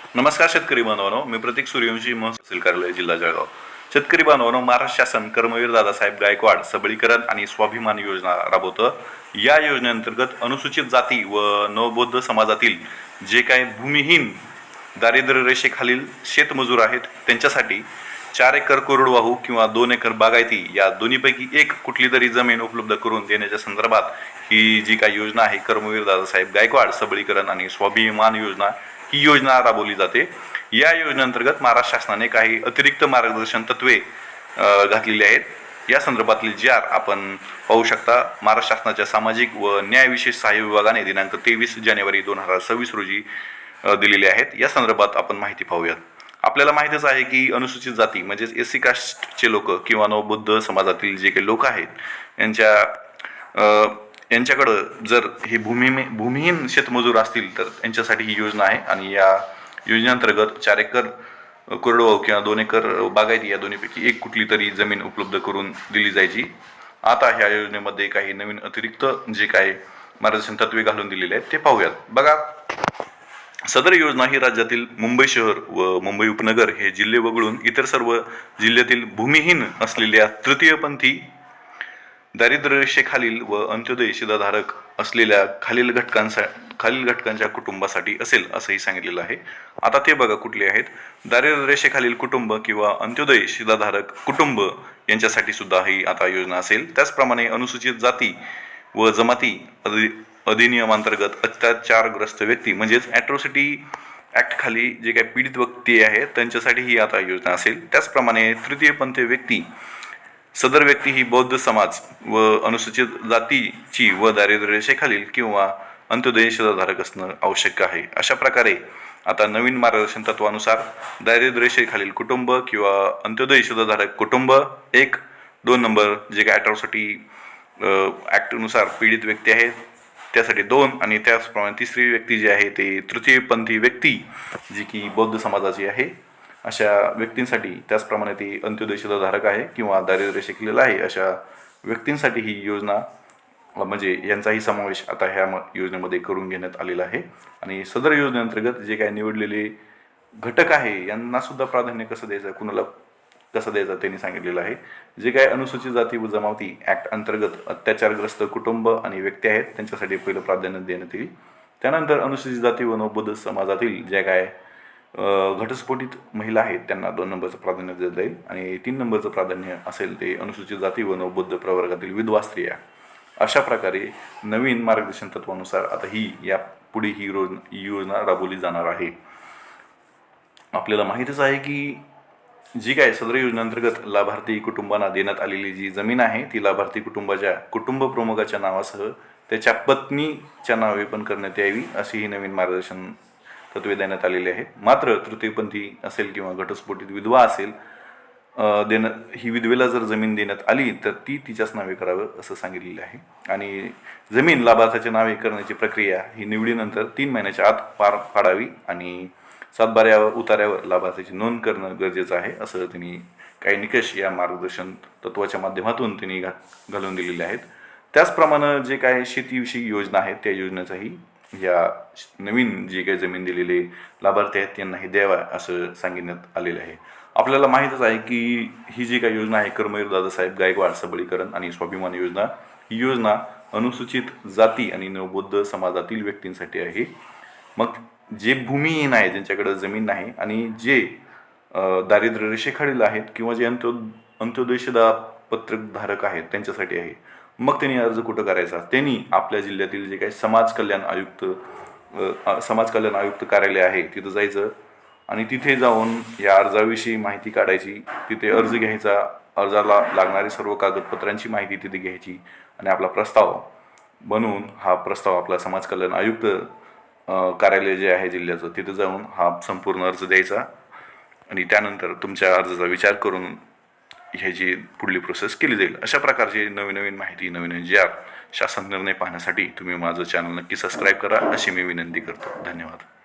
नमस्कार शेतकरी बांधवानो मी प्रतीक सूर्यवंशी महसूल कार्यालय जिल्हा जळगाव. शेतकरी बांधवानो महाराष्ट्र शासन कर्मवीर दादासाहेब गायकवाड सबळीकरण आणि स्वाभिमान योजना राबवतं. या योजनेअंतर्गत अनुसूचित जाती व नवबौद्ध समाजातील जे काही भूमिहीन दारिद्र्य रेषेखालील शेतमजूर आहेत त्यांच्यासाठी चार एकर कोरडवाहू किंवा दोन एकर बागायती या दोन्हीपैकी एक कुठली तरी जमीन उपलब्ध करून देण्याच्या संदर्भात ही जी काही योजना आहे कर्मवीर दादासाहेब गायकवाड सबळीकरण आणि स्वाभिमान योजना ही योजना राबवली जाते. या योजनेअंतर्गत महाराष्ट्र शासनाने काही अतिरिक्त मार्गदर्शन तत्वे घातलेली आहेत. या संदर्भातील जी आर आपण पाहू शकता महाराष्ट्र शासनाच्या सामाजिक व न्यायविशेष सहाय्य विभागाने दिनांक तेवीस जानेवारी दोन हजार सव्वीस रोजी दिलेले आहेत. या संदर्भात आपण माहिती पाहूयात. आपल्याला माहितीच आहे की अनुसूचित जाती म्हणजेच एस सी कास्टचे लोक किंवा नवबुद्ध समाजातील जे काही लोक आहेत यांच्या यांच्याकडं जर हे भूमी भूमिहीन शेतमजूर असतील तर यांच्यासाठी ही योजना आहे. आणि या योजनेअंतर्गत चार एकर कोरडवाहू किंवा दोन एकर बागायती या दोन्हीपैकी एक कुठली तरी जमीन उपलब्ध करून दिली जायची. आता ह्या योजनेमध्ये काही नवीन अतिरिक्त जे काही मार्गदर्शन तत्वे घालून दिलेले आहेत ते पाहूयात. बघा सदर योजना ही राज्यातील मुंबई शहर व मुंबई उपनगर हे जिल्हे वगळून इतर सर्व जिल्ह्यातील भूमिहीन असलेल्या तृतीयपंथी दारिद्र्य रेषेखालील व अंत्योदय शिधाधारक असलेल्या खालील घटकांसा खालील घटकांच्या कुटुंबासाठी असेल असंही सांगितलेलं आहे. आता ते बघा कुठले आहेत. दारिद्र्य रेषेखालील कुटुंब किंवा अंत्योदय शिधाधारक कुटुंब यांच्यासाठी सुद्धा ही आता योजना असेल. त्याचप्रमाणे अनुसूचित जाती व जमाती अधि अधिनियमांतर्गत अत्याचारग्रस्त व्यक्ती म्हणजेच ॲट्रोसिटी ॲक्टखाली जे काही पीडित व्यक्ती आहेत त्यांच्यासाठी ही आता योजना असेल. त्याचप्रमाणे तृतीयपंथी व्यक्ती सदर व्यक्ती ही बौद्ध समाज व अनुसूचित जातीची व दारिद्र्य रेषेखालील किंवा अंत्योदय शिधाधारक असणं आवश्यक आहे. अशा प्रकारे आता नवीन मार्गदर्शन तत्वानुसार दारिद्र्यरेषेखालील कुटुंब किंवा अंत्योदय शिधाधारक कुटुंब एक दोन नंबर जे काय अठरासाठी ॲक्टनुसार पीडित व्यक्ती आहेत त्यासाठी दोन आणि त्याचप्रमाणे तिसरी व्यक्ती जी आहे ते तृतीयपंथी व्यक्ती जी की बौद्ध समाजाची आहे. अशा व्यक्तींसाठी त्याचप्रमाणे ती अंत्योदयशीला धारक आहे किंवा दारिद्र्य शिकलेला आहे अशा व्यक्तींसाठी ही योजना म्हणजे यांचाही समावेश आता ह्या म- योजनेमध्ये करून घेण्यात आलेला आहे. आणि सदर योजनेअंतर्गत जे काही निवडलेले घटक आहे यांना सुद्धा प्राधान्य कसं द्यायचं कुणाला कसं द्यायचं त्यांनी सांगितलेलं आहे. जे काही अनुसूचित जाती व जमावती ॲक्ट अंतर्गत अत्याचारग्रस्त कुटुंब आणि व्यक्ती आहेत त्यांच्यासाठी पहिलं प्राधान्य देण्यात येईल. त्यानंतर अनुसूचित जाती व नवबौद्ध समाजातील जे काय घटस्फोटित महिला आहेत त्यांना दोन नंबरचं प्राधान्य दिलं जाईल. आणि तीन नंबरचं प्राधान्य असेल ते अनुसूचित जाती व नवबौद्ध प्रवर्गातील विधवा स्त्रिया. अशा प्रकारे नवीन मार्गदर्शन तत्वानुसार आता ही या पुढे ही रोज योजना राबवली जाणार आहे. आपल्याला माहीतच आहे की जी काय सदर योजनेअंतर्गत लाभार्थी कुटुंबांना देण्यात आलेली जी जमीन आहे ती लाभार्थी कुटुंबाच्या कुटुंब प्रमुखाच्या नावासह त्याच्या पत्नीच्या नावे पण करण्यात यावी अशी ही नवीन मार्गदर्शन तत्वे देण्यात आलेली आहेत. मात्र तृतीयपंथी असेल किंवा घटस्फोटीत विधवा असेल देणं ही विधवेला जर जमीन देण्यात आली तर ती तिच्याच नावे करावं असं सांगितलेलं आहे. आणि जमीन लाभार्थ्याच्या नावे करण्याची प्रक्रिया ही निवडीनंतर तीन महिन्याच्या आत पार पाडावी आणि सातबाऱ्यावर उतार्यावर लाभार्थ्याची नोंद करणं गरजेचं आहे असं त्यांनी काही निकष या मार्गदर्शन तत्वाच्या माध्यमातून त्यांनी घा घालून दिलेले आहेत. त्याचप्रमाणे जे काय शेतीविषयी योजना आहेत त्या योजनेचाही या नवीन जी काही जमीन दिलेले लाभार्थी आहेत त्यांनाही द्यावा असं सांगण्यात आलेलं आहे. आपल्याला माहीतच आहे की ही जी काही योजना आहे कर्मवीर दादासाहेब गायकवाड सबळीकरण आणि स्वाभिमान योजना ही योजना अनुसूचित जाती आणि नवबौद्ध समाजातील व्यक्तींसाठी आहे. मग जे भूमिहीन आहे ज्यांच्याकडे जमीन नाही आणि जे दारिद्र्य रेषेखाडील आहेत किंवा जे अंत्यो अंत्योदयशदा पत्रकधारक आहेत त्यांच्यासाठी आहे. मग त्यांनी अर्ज कुठं करायचा? त्यांनी आपल्या जिल्ह्यातील जे काही समाज कल्याण आयुक्त समाज कल्याण आयुक्त कार्यालय आहे तिथं जायचं आणि तिथे जाऊन या अर्जाविषयी माहिती काढायची. तिथे अर्ज घ्यायचा. अर्जाला लागणारी सर्व कागदपत्रांची माहिती तिथे घ्यायची आणि आपला प्रस्ताव बनवून हा प्रस्ताव आपला समाज कल्याण आयुक्त कार्यालय जे आहे जिल्ह्याचं तिथं जाऊन हा संपूर्ण अर्ज द्यायचा आणि त्यानंतर तुमच्या अर्जाचा विचार करून ह्याची पुढली प्रोसेस केली जाईल अशा प्रकारची नवीन नवीन माहिती नवीन नवीन ज्या शासन निर्णय पाहण्यासाठी तुम्ही माझं चॅनल नक्की सबस्क्राईब करा अशी मी विनंती करतो. धन्यवाद.